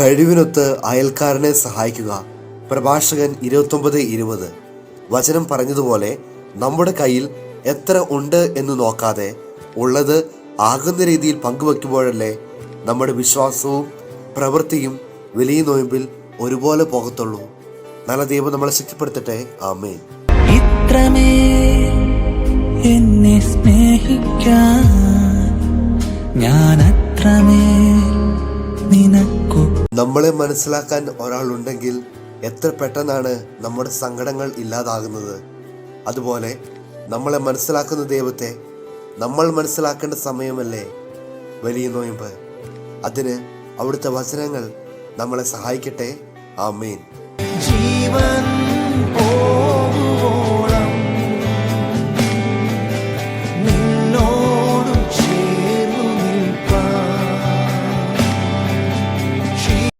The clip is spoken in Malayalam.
കഴിവിനൊത്ത് അയൽക്കാരനെ സഹായിക്കുക. പ്രഭാഷകൻ ഇരുപത്തൊമ്പത് ഇരുപത്. വചനം പറഞ്ഞതുപോലെ നമ്മുടെ കയ്യിൽ എത്ര ഉണ്ട് എന്ന് നോക്കാതെ ഉള്ളത് ആകുന്ന രീതിയിൽ പങ്കുവെക്കുമ്പോഴല്ലേ നമ്മുടെ വിശ്വാസവും പ്രവൃത്തിയും വലിയ നോയമ്പിൽ ഒരുപോലെ പോകത്തുള്ളൂ. നല്ല ദൈവം നമ്മളെ ശക്തിപ്പെടുത്തട്ടെ. ആമേ ഇത്രമേ എന്നെ സ്നേഹിക്കാൻ ഞാൻ നിനക്കു നമ്മളെ മനസ്സിലാക്കാൻ ഒരാളുണ്ടെങ്കിൽ എത്ര പെട്ടെന്നാണ് നമ്മുടെ സങ്കടങ്ങൾ ഇല്ലാതാകുന്നത്. അതുപോലെ നമ്മളെ മനസ്സിലാക്കുന്ന ദൈവത്തെ നമ്മൾ മനസ്സിലാക്കേണ്ട സമയമല്ലേ? വലിയ നോയമ്പ്. അതിന് അവിടുത്തെ വചനങ്ങൾ നമ്മളെ സഹായിക്കട്ടെ. ആ മീൻ ജീവൻ